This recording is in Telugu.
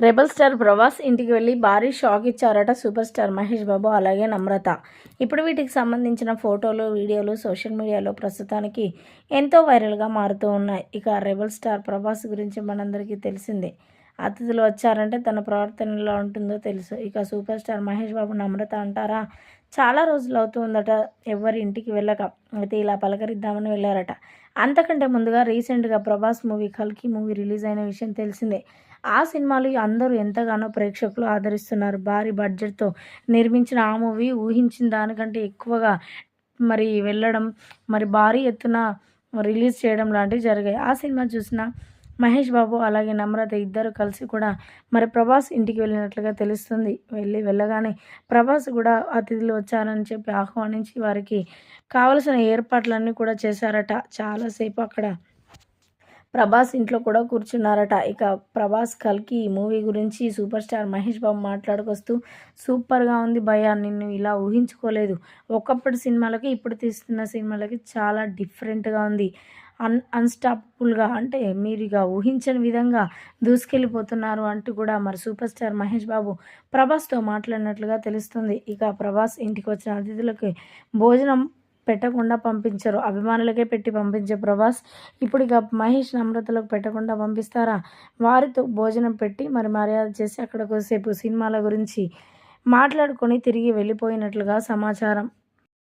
రెబల్ స్టార్ ప్రభాస్ ఇంటికి వెళ్ళి భారీ షాక్ ఇచ్చారట సూపర్ స్టార్ మహేష్ బాబు అలాగే నమ్రత. ఇప్పుడు వీటికి సంబంధించిన ఫోటోలు వీడియోలు సోషల్ మీడియాలో ప్రస్తుతానికి ఎంతో వైరల్గా మారుతూ ఉన్నాయి. ఇక రెబల్ స్టార్ ప్రభాస్ గురించి మనందరికీ తెలిసిందే. అతిథులు వచ్చారంటే తన ప్రవర్తన ఎలా ఉంటుందో తెలుసు. ఇక సూపర్ స్టార్ మహేష్ బాబు నమ్రత అంటారా? చాలా రోజులు అవుతుందట ఎవరి ఇంటికి వెళ్ళక. అయితే ఇలా పలకరిద్దామని వెళ్ళారట. అంతకంటే ముందుగా రీసెంట్గా ప్రభాస్ మూవీ కల్కి మూవీ రిలీజ్ అయిన విషయం తెలిసిందే. ఆ సినిమాలు అందరూ ఎంతగానో ప్రేక్షకులు ఆదరిస్తున్నారు. భారీ బడ్జెట్తో నిర్మించిన ఆ మూవీ ఊహించిన దానికంటే ఎక్కువగా మరి వెళ్ళడం మరి భారీ ఎత్తున రిలీజ్ చేయడం లాంటివి జరిగాయి. ఆ సినిమా చూసిన మహేష్ బాబు అలాగే నమ్రత ఇద్దరు కలిసి కూడా మరి ప్రభాస్ ఇంటికి వెళ్ళినట్లుగా తెలుస్తుంది. వెళ్ళి వెళ్ళగానే ప్రభాస్ కూడా అతిథులు వచ్చారని చెప్పి ఆహ్వానించి వారికి కావలసిన ఏర్పాట్లన్నీ కూడా చేశారట. చాలాసేపు అక్కడ ప్రభాస్ ఇంట్లో కూడా కూర్చున్నారట. ఇక ప్రభాస్ కల్కి ఈ మూవీ గురించి సూపర్ స్టార్ మహేష్ బాబు మాట్లాడుకొస్తూ సూపర్గా ఉంది భయ నిన్ను ఇలా ఊహించుకోలేదు. ఒకప్పటి సినిమాలకి ఇప్పుడు తీస్తున్న సినిమాలకి చాలా డిఫరెంట్గా ఉంది. అన్ అన్స్టాపబుల్గా అంటే మీరు ఇక ఊహించని విధంగా దూసుకెళ్ళిపోతున్నారు అంటూ కూడా మరి సూపర్ స్టార్ మహేష్ బాబు ప్రభాస్తో మాట్లాడినట్లుగా తెలుస్తుంది. ఇక ప్రభాస్ ఇంటికి వచ్చిన అతిథులకి భోజనం పెట్టకుండా పంపించరు. అభిమానులకే పెట్టి పంపించే ప్రభాస్ ఇప్పుడు ఇక మహేష్ నమ్రతలకు పెట్టకుండా పంపిస్తారా? వారితో భోజనం పెట్టి మరి మర్యాద చేసి అక్కడ కొద్దిసేపు సినిమాల గురించి మాట్లాడుకొని తిరిగి వెళ్ళిపోయినట్లుగా సమాచారం.